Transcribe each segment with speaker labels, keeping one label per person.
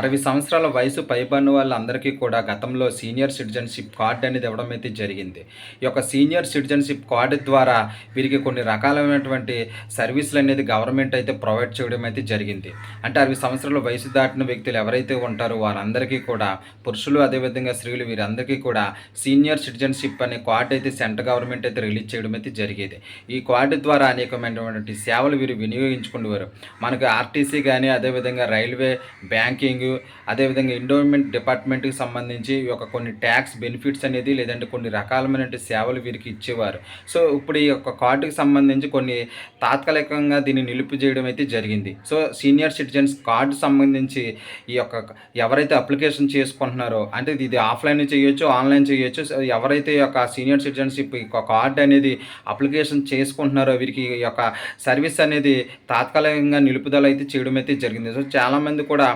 Speaker 1: అరవై సంవత్సరాల వయసు పైబడిన వాళ్ళందరికీ కూడా గతంలో సీనియర్ సిటిజన్షిప్ కార్డు అనేది ఇవ్వడం అయితే జరిగింది. ఈ యొక్క సీనియర్ సిటిజన్షిప్ కార్డు ద్వారా వీరికి కొన్ని రకాలైనటువంటి సర్వీసులు అనేది గవర్నమెంట్ అయితే ప్రొవైడ్ చేయడం అయితే జరిగింది. అంటే అరవై సంవత్సరాల వయసు దాటిన వ్యక్తులు ఎవరైతే ఉంటారో వారందరికీ కూడా పురుషులు అదేవిధంగా స్త్రీలు వీరందరికీ కూడా సీనియర్ సిటిజన్షిప్ అనే కార్డు అయితే సెంట్రల్ గవర్నమెంట్ అయితే రిలీజ్ చేయడం అయితే జరిగేది. ఈ కార్డు ద్వారా అనేకమైనటువంటి సేవలు వీరు వినియోగించుకునేవారు మనకు ఆర్టీసీ కానీ అదేవిధంగా రైల్వే బ్యాంకింగ్ అదేవిధంగా ఎండోమెంట్ డిపార్ట్మెంట్కి సంబంధించి ఈ యొక్క కొన్ని ట్యాక్స్ బెనిఫిట్స్ అనేది లేదంటే కొన్ని రకాలమైన సేవలు వీరికి ఇచ్చేవారు. సో ఇప్పుడు ఈ యొక్క కార్డుకి సంబంధించి కొన్ని తాత్కాలికంగా దీన్ని నిలుపు చేయడం అయితే జరిగింది. సో సీనియర్ సిటిజన్స్ కార్డు సంబంధించి ఈ యొక్క ఎవరైతే అప్లికేషన్ చేసుకుంటున్నారో అంటే ఇది ఆఫ్లైన్ చేయొచ్చు ఆన్లైన్ చేయొచ్చు సో ఎవరైతే ఈ యొక్క సీనియర్ సిటిజన్షిప్ ఈ కార్డు అనేది అప్లికేషన్ చేసుకుంటున్నారో వీరికి ఈ యొక్క సర్వీస్ అనేది తాత్కాలికంగా నిలుపుదల అయితే చేయడం అయితే జరిగింది. సో చాలామంది కూడా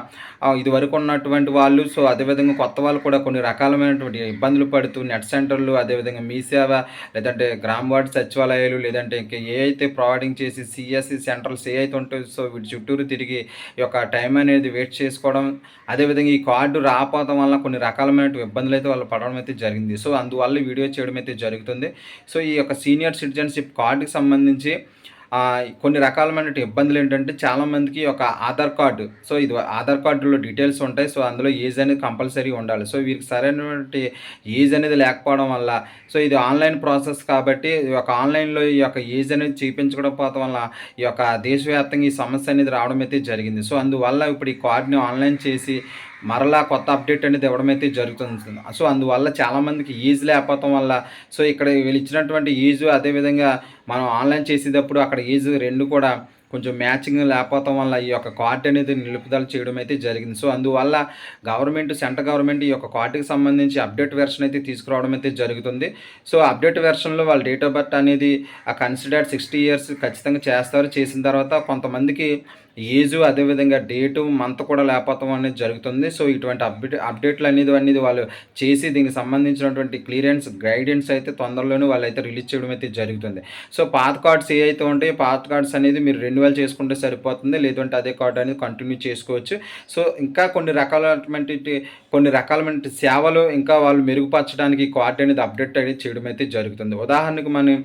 Speaker 1: ఇదివరకు ఉన్నటువంటి వాళ్ళు సో అదేవిధంగా కొత్త వాళ్ళు కూడా కొన్ని రకాలమైనటువంటి ఇబ్బందులు పడుతూ నెట్ సెంటర్లు అదేవిధంగా మీ సేవ లేదంటే గ్రామ వార్డు సచివాలయాలు లేదంటే ఇంకా ఏ అయితే ప్రొవైడింగ్ చేసి సిఎస్సి సెంటర్స్ ఏ అయితే ఉంటాయో సో వీటి చుట్టూరు తిరిగి ఈ యొక్క టైం అనేది వెయిట్ చేసుకోవడం అదేవిధంగా ఈ కార్డు రాకపోవడం వల్ల కొన్ని రకాలమైన ఇబ్బందులు అయితే వాళ్ళు పడడం అయితే జరిగింది. సో అందువల్ల వీడియో చేయడం అయితే జరుగుతుంది. సో ఈ యొక్క సీనియర్ సిటిజన్షిప్ కార్డుకి సంబంధించి కొన్ని రకాలమైన ఇబ్బందులు ఏంటంటే చాలామందికి ఒక ఆధార్ కార్డు. సో ఇది ఆధార్ కార్డులో డీటెయిల్స్ ఉంటాయి. సో అందులో ఏజ్ అనేది కంపల్సరీ ఉండాలి. సో వీరికి సరైనటువంటి ఏజ్ అనేది లేకపోవడం వల్ల సో ఇది ఆన్లైన్ ప్రాసెస్ కాబట్టి ఈ యొక్క ఆన్లైన్లో ఈ యొక్క ఏజ్ అనేది చూపించకపోవడం వల్ల ఈ యొక్క దేశవ్యాప్తంగా ఈ సమస్య అనేది రావడం అయితే జరిగింది. సో అందువల్ల ఇప్పుడు ఈ కార్డుని ఆన్లైన్ చేసి మరలా కొత్త అప్డేట్ అనేది ఇవ్వడం అయితే జరుగుతుంది. సో అందువల్ల చాలామందికి ఈజ్ లేకపోవడం వల్ల సో ఇక్కడ వీళ్ళు ఇచ్చినటువంటి ఈజ్ అదేవిధంగా మనం ఆన్లైన్ చేసేటప్పుడు అక్కడ ఈజ్ రెండు కూడా కొంచెం మ్యాచింగ్ లేకపోవడం వల్ల ఈ యొక్క కార్డు అనేది నిలుపుదల చేయడం అయితే జరిగింది. సో అందువల్ల గవర్నమెంట్ సెంట్రల్ గవర్నమెంట్ ఈ యొక్క కార్డుకి సంబంధించి అప్డేట్ వెర్షన్ అయితే తీసుకురావడం అయితే జరుగుతుంది. సో అప్డేట్ వెర్షన్లో వాళ్ళ డేట్ ఆఫ్ బర్త్ అనేది ఆ కన్సిడర్డ్ సిక్స్టీ ఇయర్స్ ఖచ్చితంగా చేస్తారు. చేసిన తర్వాత కొంతమందికి ఏజ్ అదేవిధంగా డేటు మంత్ కూడా లేకపోవడం అనేది జరుగుతుంది. సో ఇటువంటి అప్డేట్ అప్డేట్లు అనేది అనేది వాళ్ళు చేసి దీనికి సంబంధించినటువంటి క్లియరెన్స్ గైడెన్స్ అయితే తొందరలోనే వాళ్ళు అయితే రిలీజ్ చేయడం అయితే జరుగుతుంది. సో పాత కార్డ్స్ ఏ అయితే ఉంటాయో పాత కార్డ్స్ అనేది మీరు రెన్యువల్ చేసుకుంటే సరిపోతుంది. లేదంటే అదే కార్డు అనేది కంటిన్యూ చేసుకోవచ్చు. సో ఇంకా కొన్ని రకాలైనటువంటి కొన్ని రకాలమైన సేవలు ఇంకా వాళ్ళు మెరుగుపరచడానికి కార్డ్ కార్డు అనేది అప్డేట్ అనేది చేయడం అయితే జరుగుతుంది. ఉదాహరణకు మనం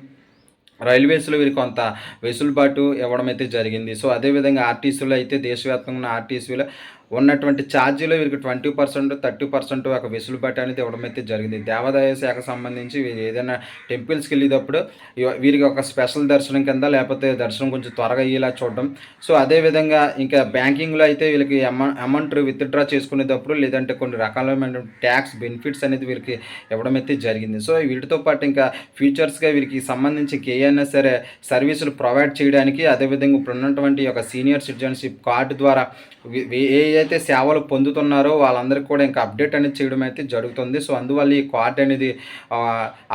Speaker 1: రైల్వేస్లో వీరికి కొంత వెసులుబాటు ఇవ్వడం అయితే జరిగింది. సో అదేవిధంగా ఆర్టీసీలో అయితే దేశవ్యాప్తంగా ఉన్న ఆర్టీసీలో ఉన్నటువంటి ఛార్జీలో వీరికి ట్వంటీ పర్సెంట్ థర్టీ పర్సెంట్ ఒక వెసులుబాటు అనేది ఇవ్వడం అయితే జరిగింది. దేవాదాయ శాఖ సంబంధించి వీరు ఏదైనా టెంపుల్స్కి వెళ్ళేటప్పుడు వీరికి ఒక స్పెషల్ దర్శనం కింద లేకపోతే దర్శనం కొంచెం త్వరగా అయ్యేలా చూడడం. సో అదేవిధంగా ఇంకా బ్యాంకింగ్లో అయితే వీళ్ళకి అమౌ అమౌంట్ విత్డ్రా చేసుకునేటప్పుడు లేదంటే కొన్ని రకాలైన ట్యాక్స్ బెనిఫిట్స్ అనేది వీరికి ఇవ్వడం అయితే జరిగింది. సో వీటితో పాటు ఇంకా ఫ్యూచర్స్గా వీరికి సంబంధించి కేఎన్ఎస్ సరే సర్వీసులు ప్రొవైడ్ చేయడానికి అదేవిధంగా ఇప్పుడు ఉన్నటువంటి ఒక సీనియర్ సిటిజన్షిప్ కార్డు ద్వారా వి- ఏ అయితే సేవలు పొందుతున్నారో వాళ్ళందరికీ కూడా ఇంకా అప్డేట్ అనేది చేయడం అయితే జరుగుతుంది. సో అందువల్ల ఈ కార్డ్ అనేది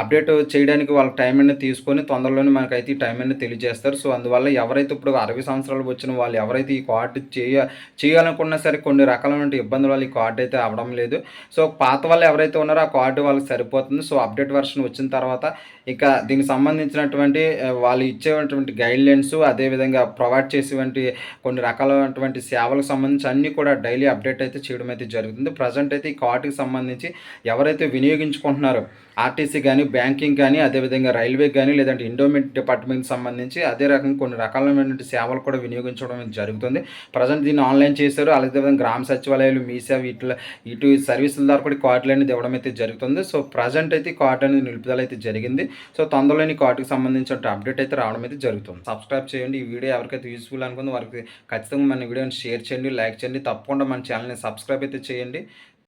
Speaker 1: అప్డేట్ చేయడానికి వాళ్ళ టైం అనేది తీసుకొని తొందరలోనే మనకైతే ఈ టైం అనేది తెలియజేస్తారు. సో అందువల్ల ఎవరైతే ఇప్పుడు అరవై సంవత్సరాలు వచ్చిన వాళ్ళు ఎవరైతే ఈ కార్డు చేయ చేయాలనుకున్నా సరే కొన్ని రకాలైన ఇబ్బందుల వల్ల ఈ కార్డు అయితే అవ్వడం లేదు. సో పాత వాళ్ళు ఎవరైతే ఉన్నారో ఆ కార్డు వాళ్ళకి సరిపోతుంది. సో అప్డేట్ వర్షన్ వచ్చిన తర్వాత ఇంకా దీనికి సంబంధించినటువంటి వాళ్ళు ఇచ్చేటువంటి గైడ్లైన్స్ అదేవిధంగా ప్రొవైడ్ చేసేటువంటి కొన్ని రకాలైనటువంటి సేవలకు సంబంధించి అన్నీ కూడా డైలీ అప్డేట్ అయితే చేయడం అయితే జరుగుతుంది. ప్రజెంట్ అయితే ఈ కార్డుకి సంబంధించి ఎవరైతే వినియోగించుకుంటున్నారో ఆర్టీసీ కానీ బ్యాంకింగ్ కానీ అదేవిధంగా రైల్వే కానీ లేదంటే ఇండోమెంట్ డిపార్ట్మెంట్కి సంబంధించి అదే రకంగా కొన్ని రకాలైనటువంటి సేవలు కూడా వినియోగించడం జరుగుతుంది. ప్రజెంట్ దీన్ని ఆన్లైన్ చేశారు. అదేవిధంగా గ్రామ సచివాలయాలు మీ ఇట్లా ఇటు సర్వీసుల ద్వారా కూడా కార్డులు అనేది ఇవ్వడం అయితే జరుగుతుంది. సో ప్రజెంట్ అయితే కార్డు అనేది నిలుపుదల అయితే జరిగింది. సో తొందరలోని కార్డుకి సంబంధించిన అప్డేట్ అయితే రావడం అయితే జరుగుతుంది. సబ్స్క్రైబ్ చేయండి. ఈ వీడియో ఎవరికైతే యూస్ఫుల్ అనుకుందో వారికి ఖచ్చితంగా మన వీడియోని షేర్ చేయండి లైక్ చేయండి. తప్పకుండా మన ఛానల్ని సబ్స్క్రైబ్ అయితే చేయండి.